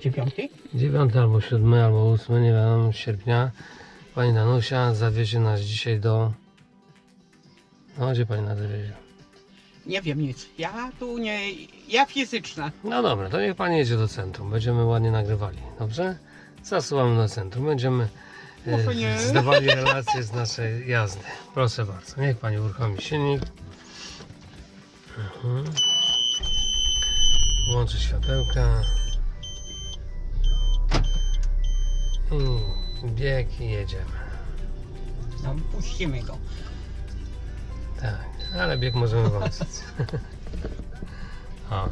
Dziewiąty? 9 albo 7 albo 8, nie wiadomo, sierpnia. Pani Danusia zawiezie nas dzisiaj do... No, gdzie pani nas zawiezie? Nie wiem nic. Ja tu nie. Ja fizyczna. No dobra, to niech pani jedzie do centrum. Będziemy ładnie nagrywali, dobrze? Zasuwamy do centrum. Będziemy Może e, nie. zdawali relacje z naszej jazdy. Proszę bardzo. Niech pani uruchomi silnik. Mhm. Włączy światełka. I bieg i jedziemy. No, puścimy go. Tak, ale bieg możemy włączyć. o,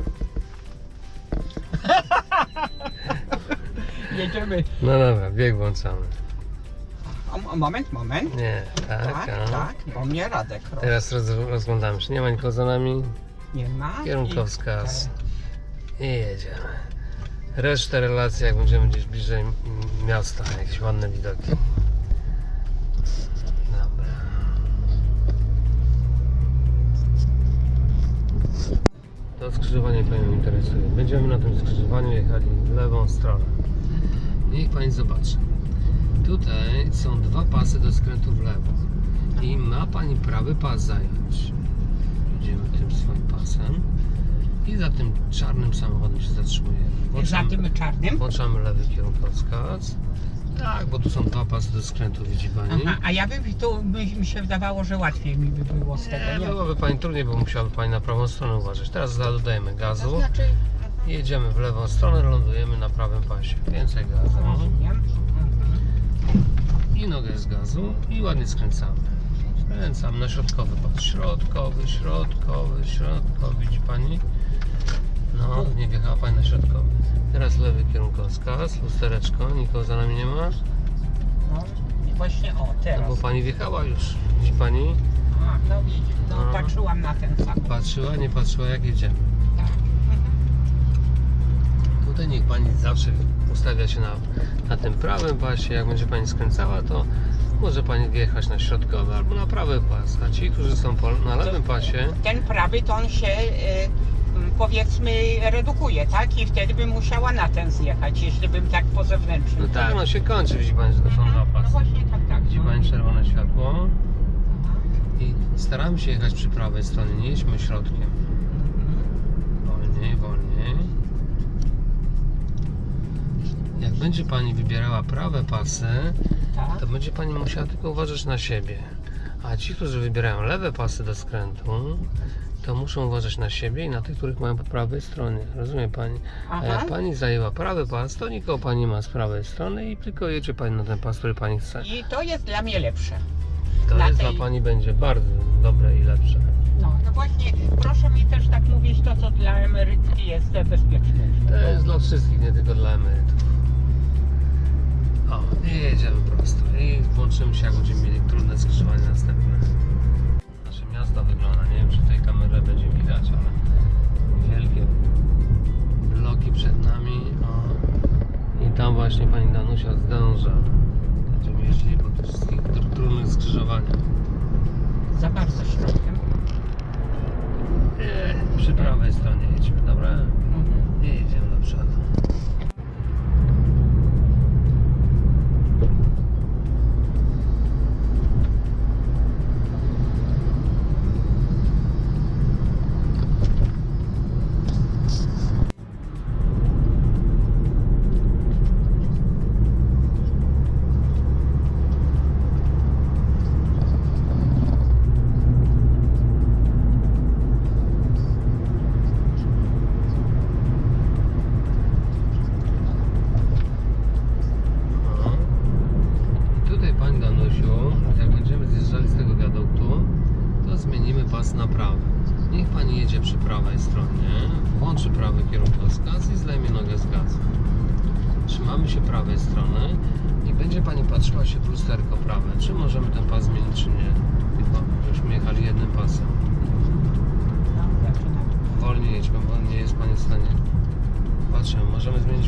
Jedziemy. no dobra, bieg włączamy. O, moment, moment. Nie, tak, Tak, a. tak, bo mnie Radek robi. Teraz roz, rozglądamy się. Nie ma nikogo za nami. Nie ma. Kierunkowskaz. I jedziemy. Resztę relacji, jak będziemy gdzieś bliżej miasta, jakieś ładne widoki. Dobra. To skrzyżowanie Panią interesuje. Będziemy na tym skrzyżowaniu jechali w lewą stronę. Niech Pani zobaczy. Tutaj są dwa pasy do skrętu w lewo. I ma Pani prawy pas zająć. Idziemy tym swoim pasem. I za tym czarnym samochodem się zatrzymujemy. Za Włączamy, tym czarnym. włączamy lewy kierunkowskaz. Tak, bo tu są dwa pasy do skrętu, widzi Pani. Aha, a ja bym tu by, mi się wydawało, że łatwiej mi by było z tego. Nie, byłoby Pani trudniej, bo musiałaby Pani na prawą stronę uważać. Teraz dodajemy To gazu. znaczy, i Jedziemy w lewą stronę, lądujemy na prawym pasie. Więcej gazu. rozumiem. I nogę z gazu i ładnie skręcamy. Skręcam na środkowy pas. Środkowy, środkowy, środkowy. Widzi Pani? No, nie wjechała Pani na środkowy. Teraz lewy kierunkowskaz, lustereczko, nikogo za nami nie ma. No, i właśnie o, No teraz. bo Pani wjechała już. Widzi Pani? A, no widzisz, no No. patrzyłam na ten sam. Patrzyła, nie patrzyła jak jedziemy. Tak. Tutaj niech Pani zawsze ustawia się na, na tym prawym pasie. Jak będzie Pani skręcała, to może Pani wjechać na środkowy albo na prawy pas. A ci, którzy są po, na lewym pasie, Ten prawy to on się y, powiedzmy redukuje, tak? I wtedy bym musiała na ten zjechać, jeśli bym tak po zewnętrznym. no tak, no się kończy. Widzi Pani, że to są dwa No pasy. właśnie tak, tak. Widzi no. Pani czerwone światło i staramy się jechać przy prawej stronie, nie jedźmy środkiem. Wolniej, wolniej. Jak będzie Pani wybierała prawe pasy, Tak. to będzie Pani musiała tylko uważać na siebie. A ci, którzy wybierają lewe pasy do skrętu, to muszą uważać na siebie i na tych, których mają po prawej stronie. Rozumie Pani? A Aha. jak Pani zajęła prawy pas, to nikogo Pani ma z prawej strony i tylko jedzie Pani na ten pas, który Pani chce. I to jest dla mnie lepsze. To na jest tej- dla Pani będzie bardzo dobre i lepsze. No, no właśnie, proszę mi też tak mówić to, co dla emerytki jest bezpieczne. To jest dla wszystkich, nie tylko dla emerytów. O, i jedziemy prosto. I włączymy się, jak będziemy mieli trudne skrzyżowanie następne. Wygląda, nie wiem, czy tej kamery będzie widać, ale wielkie bloki przed nami. O. I tam właśnie pani Danusia zdąża. Będziemy jeździli po tych wszystkich tr- trudnych skrzyżowaniach. Za bardzo środkiem. Nie, przy prawej stronie jedźmy, dobra? Mhm. I jedziemy do przodu.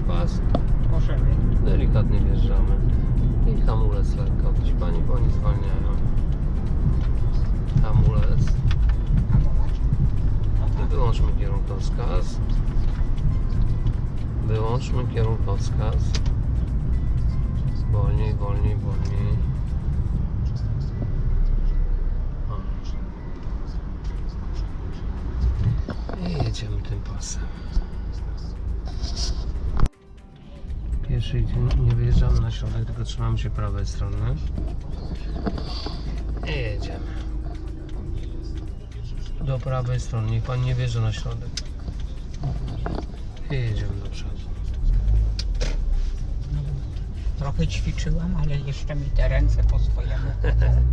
Pas? Możemy. Delikatnie wjeżdżamy. I hamulec lekko. Widzi Pani, bo oni zwalniają. Hamulec. Wyłączmy kierunkowskaz. Wyłączmy kierunkowskaz. Wolniej, wolniej, wolniej. I jedziemy tym pasem. Idzie, nie wyjeżdżamy na środek, tylko trzymamy się prawej strony. I jedziemy. Do prawej strony, niech pan nie wjeżdża na środek. I jedziemy do przodu. Trochę ćwiczyłam, ale jeszcze mi te ręce po swojemu.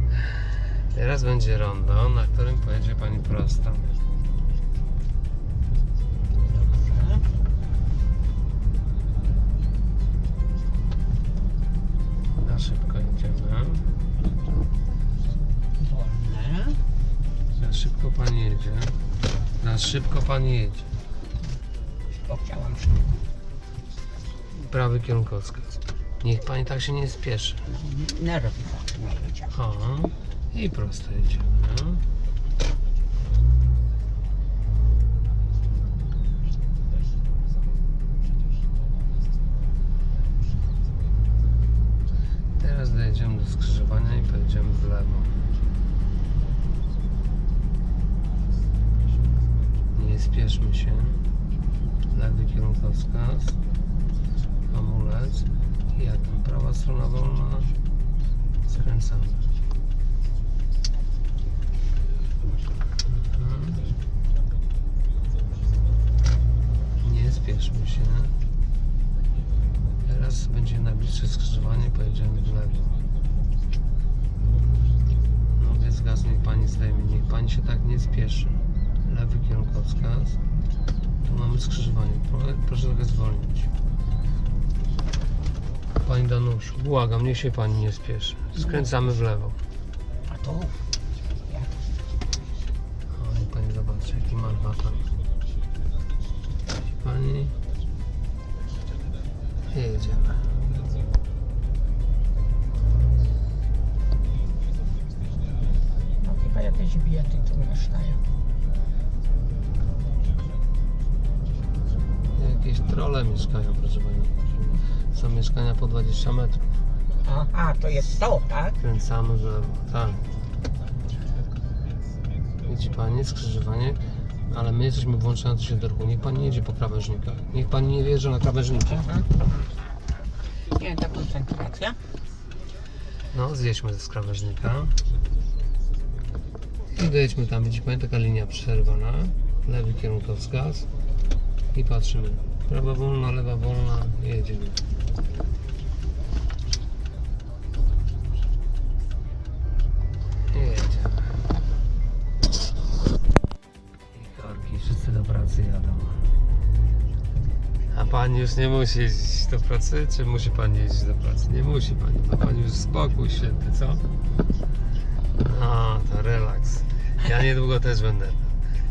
Teraz będzie rondo, na którym pojedzie pani prosto. Szybko pani jedzie. Za szybko pani jedzie. Chciałam szybko. Prawy kierunkowskaz. Niech pani tak się nie spieszy. Nerwy nie jedzie. O, i prosto jedziemy. Spieszmy się. Lewy kierunkowskaz. Hamulec. I jak tam prawa strona wolna. Skręcamy. Mhm. Nie spieszmy się. Teraz będzie najbliższe skrzyżowanie, pojedziemy w lewo. Nogę z gazu niech pani zdejmie, niech pani się tak nie spieszy. Lewy kierunkowskaz. Tu mamy skrzyżowanie, Pro- proszę trochę zwolnić. Pani Danusz, błagam, niech się pani nie spieszy. Skręcamy w lewo. A to jak O, niech pani zobaczy, jaki ma baton. Pani. I jedziemy. no chyba jakieś biedy tu mieszkają. Jakieś trole mieszkają, proszę pani. Są mieszkania po 20 metrów. Aha, to jest to, tak? Kręcamy w lewo. Tak. Widzi pani skrzyżowanie, ale my jesteśmy włączający się do ruchu. Niech pani jedzie po krawężnikach. Niech pani nie wjeżdża na krawężniki. Mhm. Nie, ta koncentracja. No, zjedźmy z krawężnika. I dojedźmy tam, widzi Pani, taka linia przerwana. Lewy kierunkowskaz. I patrzymy. Prawa wolna, lewa wolna. Jedziemy. Jedziemy. I korki, wszyscy do pracy jadą. A Pani już nie musi jeździć do pracy, czy musi Pani jeździć do pracy? Nie musi Pani, ma Pani już spokój święty, co? No, to relaks. Ja niedługo też będę.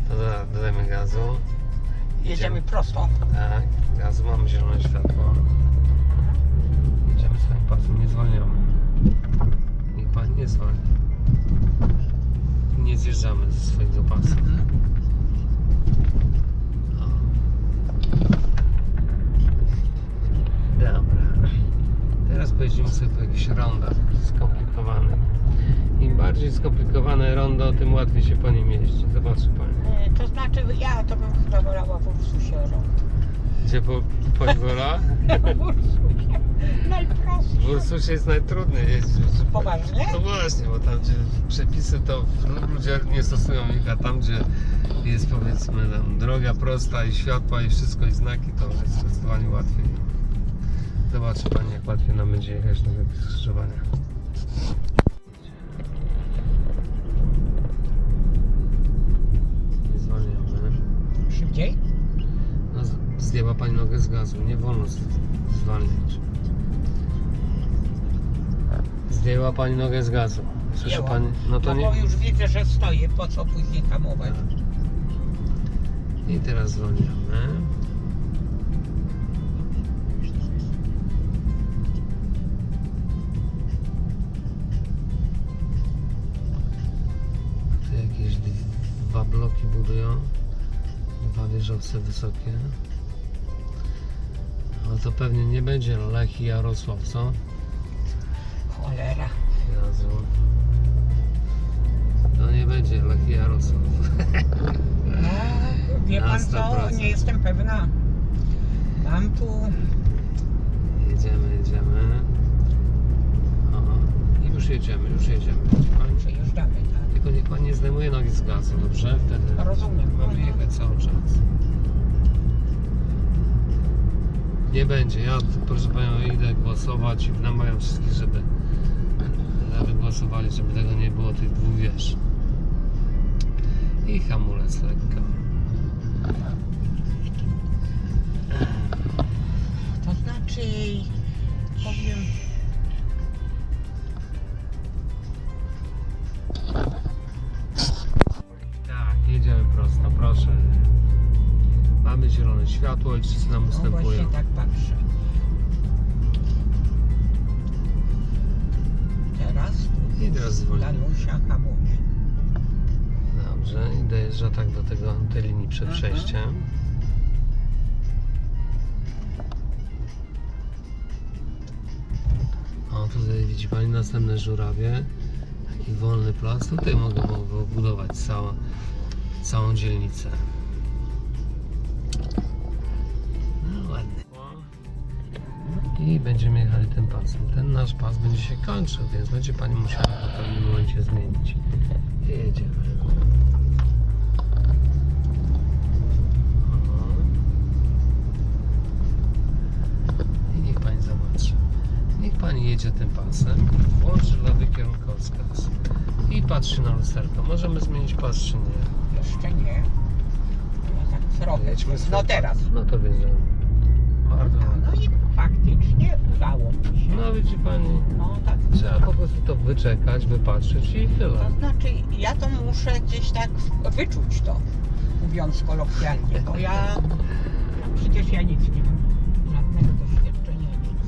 To doda- dodajmy gazu. Jedziemy prosto. Tak, gazu mamy zielone światło. Jedziemy swoim pasem, nie zwalniamy. Niech Pani nie zwalnia. Nie zjeżdżamy ze swojego pasa. O. Dobra. Teraz pojedziemy sobie po jakichś rondach. Bardziej skomplikowane rondo, tym łatwiej się po nim jeździ. Zobaczy Pani. E, To znaczy, ja to bym chyba wolała w Ursusie rąk. Gdzie po, Pani wola? W Ursusie. W Ursusie jest najtrudniej jeździć. Poważnie? No właśnie, bo tam gdzie przepisy to ludzie nie stosują ich, a tam gdzie jest powiedzmy tam droga prosta i światła i wszystko i znaki, to jest zdecydowanie łatwiej. Zobaczy Pani jak łatwiej nam będzie jechać na takie skrzyżowania. Szybciej? No, zdjęła Pani nogę z gazu, nie wolno z- zwalniać. Zdjęła Pani nogę z gazu. Słyszy. Pani? No to No nie... bo już widzę, że stoję, po co później hamować? I teraz zwalniamy. Tu jakieś dwa bloki budują. Wieżowce wysokie. to pewnie nie będzie Lech i Jarosław, co? Cholera. Jezu. To nie będzie Lech i Jarosław. No, wie pan co? 100%. Nie jestem pewna. Mam tu... Jedziemy, jedziemy. O, i już jedziemy, już jedziemy. Pani? Tylko niech pan nie zdejmuje nogi z gazu, dobrze? Wtedy Rozumiem. Mhm. jechać cały czas. Nie będzie. Ja, proszę panią, idę głosować i namawiam wszystkich, żeby, żeby głosowali, żeby tego nie było, tych dwóch wież. I hamulec lekko. To znaczy, powiem... zielone światło i wszyscy nam No ustępują. tak patrzę. Teraz I teraz zwolnimy. Danusia hamuje. Dobrze, i dojeżdża tak do tego, tej linii przed Mhm. przejściem. O, tutaj widzi Pani następne żurawie. Taki wolny plac. Tutaj mogę mogę budować całą, całą dzielnicę. I będziemy jechali tym pasem. Ten nasz pas będzie się kończył, więc będzie Pani musiała w pewnym momencie zmienić. Jedziemy. I niech pani zobaczy. Niech pani jedzie tym pasem, włączy lewy kierunkowskaz i patrzy na lusterko. Możemy zmienić pas czy nie? Jeszcze nie. Tak trochę. Jedźmy sobie. No teraz. No to wiedziałem. Bardzo ładnie. Faktycznie udało mi się. No widzi pani, No tak. trzeba po prostu to wyczekać, wypatrzeć i tyle. To znaczy, ja to muszę gdzieś tak wyczuć to, mówiąc kolokwialnie, bo ja przecież ja nic nie mam, żadnego doświadczenia, nic.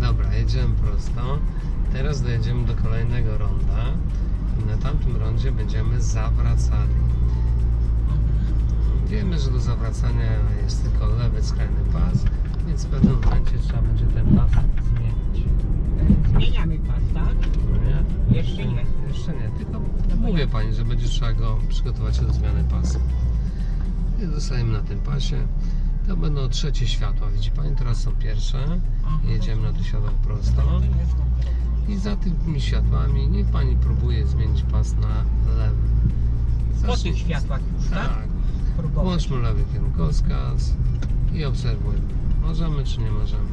Dobra, jedziemy prosto. Teraz dojedziemy do kolejnego ronda i na tamtym rondzie będziemy zawracali. Wiemy, że do zawracania jest tylko lewy skrajny pas, więc w pewnym momencie trzeba będzie ten pas zmienić. Zmieniamy pas, tak? Nie? Jeszcze nie. Jeszcze nie, tylko mówię Pani, że będzie trzeba go przygotować do zmiany pasu. I zostajemy na tym pasie. To będą trzecie światła. Widzi Pani, teraz są pierwsze. Jedziemy na to światło prosto. I za tymi światłami niech Pani próbuje zmienić pas na lewy. Po tych światłach już, tak? Tak. Próbować. Włączmy lewy kierunkowskaz i obserwujmy. Możemy czy nie możemy.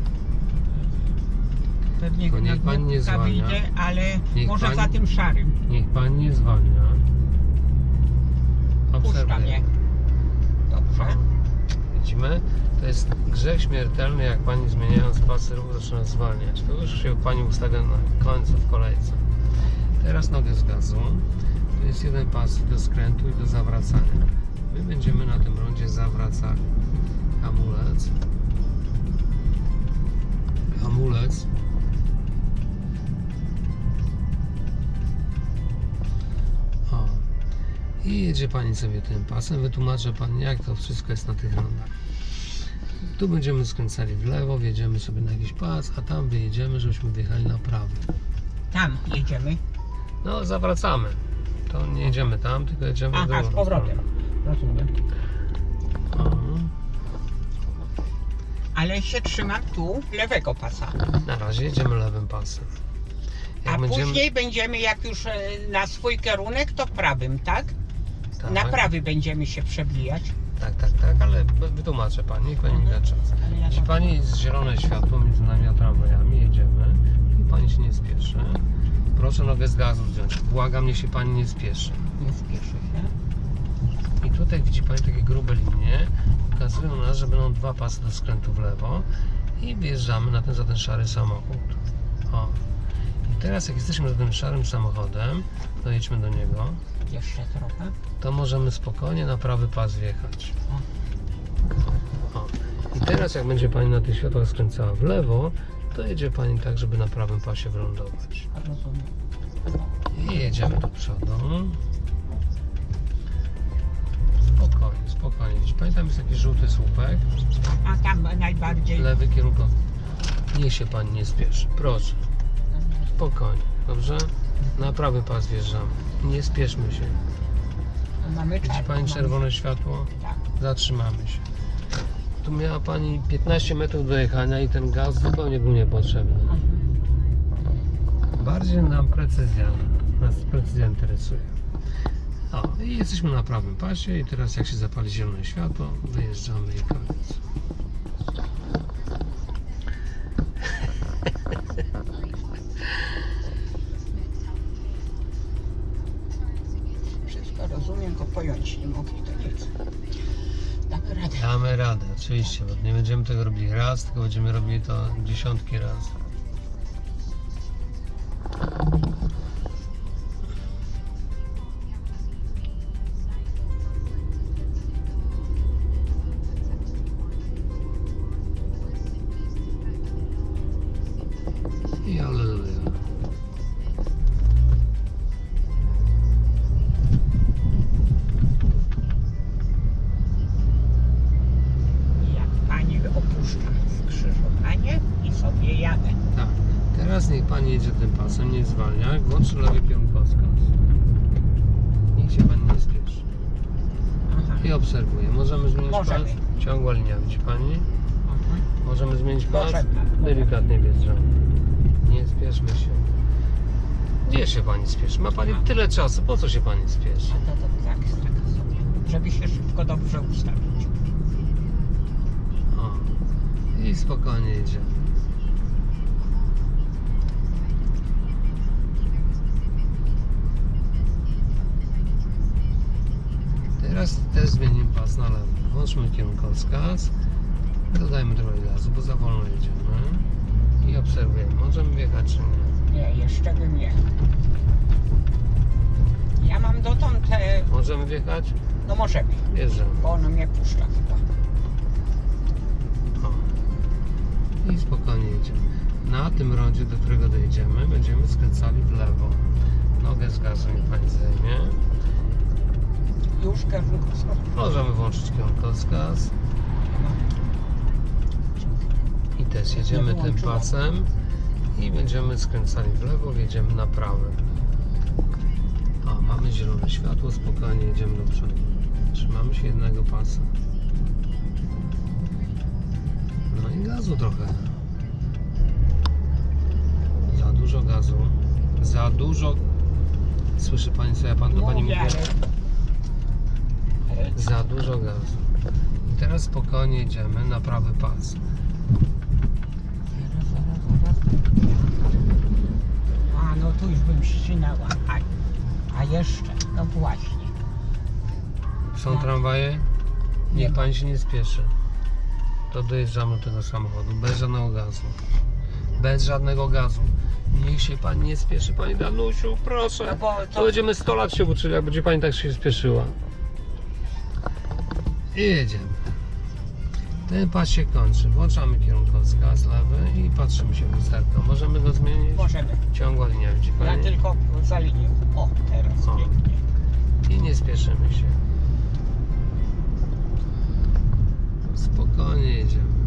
Pewnie Tylko niech na pani nie zwalnia. wyjdzie, ale Niech może pani- za tym szarym. Niech Pan nie zwalnia. Puszcza mnie. Dobrze. Widzimy? To jest grzech śmiertelny, jak Pani zmieniając pasy ruchu zaczyna zwalniać. To już się Pani ustawia na końcu w kolejce. Teraz nogę z gazu. To jest jeden pas do skrętu i do zawracania. My będziemy na tym rondzie zawracali. Hamulec. Hamulec. O. I jedzie Pani sobie tym pasem. Wytłumaczę Pani, jak to wszystko jest na tych rondach. Tu będziemy skręcali w lewo, wjedziemy sobie na jakiś pas, a tam wyjedziemy, żebyśmy wyjechali na prawo. Tam jedziemy. No, zawracamy. To nie jedziemy tam, tylko jedziemy w Aha, drugą z powrotem. Rozumiem. O, Ale się trzymam tu lewego pasa. na razie jedziemy lewym pasem. Jak A będziemy- później będziemy, jak już e, na swój kierunek, to prawym, tak? tak, Na prawy będziemy się przebijać. Tak, tak, tak, ale wytłumaczę Pani, niech Pani mi da czas. Ale ja Jeśli tam Pani jest zielone światło między nami a tramwajami, jedziemy i Pani się nie spieszy. Proszę nogę z gazu zdjąć. Błagam, niech się Pani nie spieszy. nie spieszę się. I tutaj widzi Pani takie grube linie. Pokazują nas, że będą dwa pasy do skrętu w lewo i wjeżdżamy na ten, za ten szary samochód. O. I teraz jak jesteśmy za tym szarym samochodem, dojedźmy do niego, Jeszcze trochę. to możemy spokojnie na prawy pas wjechać. O. I teraz jak będzie Pani na tych światłach skręcała w lewo, to jedzie Pani tak, żeby na prawym pasie wylądować. Rozumiem. I jedziemy do przodu. Spokojnie, spokojnie. Gdzieś Pamiętam, jest taki żółty słupek, A tam najbardziej. lewy kierunkowy. Niech się pani nie spieszy, proszę. Spokojnie, dobrze? Na prawy pas wjeżdżamy. Nie spieszmy się. Mamy Widzi pani mamy- czerwone światło? Tak. Zatrzymamy się. Tu miała pani 15 metrów do jechania i ten gaz zupełnie był niepotrzebny. Mhm. Bardziej nam precyzja, nas precyzja interesuje. O, i jesteśmy na prawym pasie i teraz jak się zapali zielone światło, wyjeżdżamy i koniec. Wszystko rozumiem, tylko pojąć nie mogli, to nie chcę. Damy radę. Damy radę, oczywiście, bo nie będziemy tego robili raz, tylko będziemy robili to dziesiątki razy. Tym pasem, nie zwalnia, jak włączy lewy kierunkowskaz. Niech się pani nie spieszy. I obserwuje. Możemy zmienić Możemy. pas? Ciągła linia, widzi pani? Mhm. Możemy zmienić pas? Możemy. Delikatnie wjeżdżamy. Nie spieszmy się. Gdzie się pani spieszy? Ma pani tyle czasu, po co się pani spieszy? A to, to tak, tak sobie. Żeby się szybko dobrze ustawić. O. I spokojnie jedziemy. Teraz też zmienimy pas na lewo. Włączmy kierunkowskaz. Dodajmy trochę gazu, bo za wolno jedziemy. I obserwujemy. Możemy wjechać czy nie. Nie, jeszcze bym nie. Ja mam dotąd te... Możemy wjechać? No możemy, Wjeżdżamy. bo ono mnie puszcza chyba. O. I spokojnie jedziemy. Na tym rondzie, do którego dojedziemy, będziemy skręcali w lewo. Nogę z gazu niech pani zajmie. Już kierunkowskaz. Możemy włączyć kierunkowskaz. I też jedziemy tym pasem i będziemy skręcali w lewo, wjedziemy na prawy. O, mamy zielone światło, spokojnie jedziemy do przodu. Trzymamy się jednego pasa. No i gazu trochę. Za dużo gazu. Za dużo. Słyszy pani co ja pan do pani Mówię, Za dużo gazu. I teraz spokojnie jedziemy na prawy pas. A, no tu już bym ścinęła. A, a jeszcze, no właśnie. Są No. tramwaje? Nie Niech ma. pani się nie spieszy. To dojeżdżamy do tego samochodu bez żadnego gazu. Bez żadnego gazu. Niech się pani nie spieszy, pani Danusiu, No proszę. bo To to, będziemy 100 lat się uczyli, jak będzie pani tak się spieszyła i jedziemy. Ten pas się kończy. Włączamy kierunkowskaz lewy i patrzymy się w lusterko. Możemy go zmienić? Możemy. Ciągła linia, widzi Ja tylko za linię. O, teraz O. pięknie. I nie spieszymy się. Spokojnie jedziemy.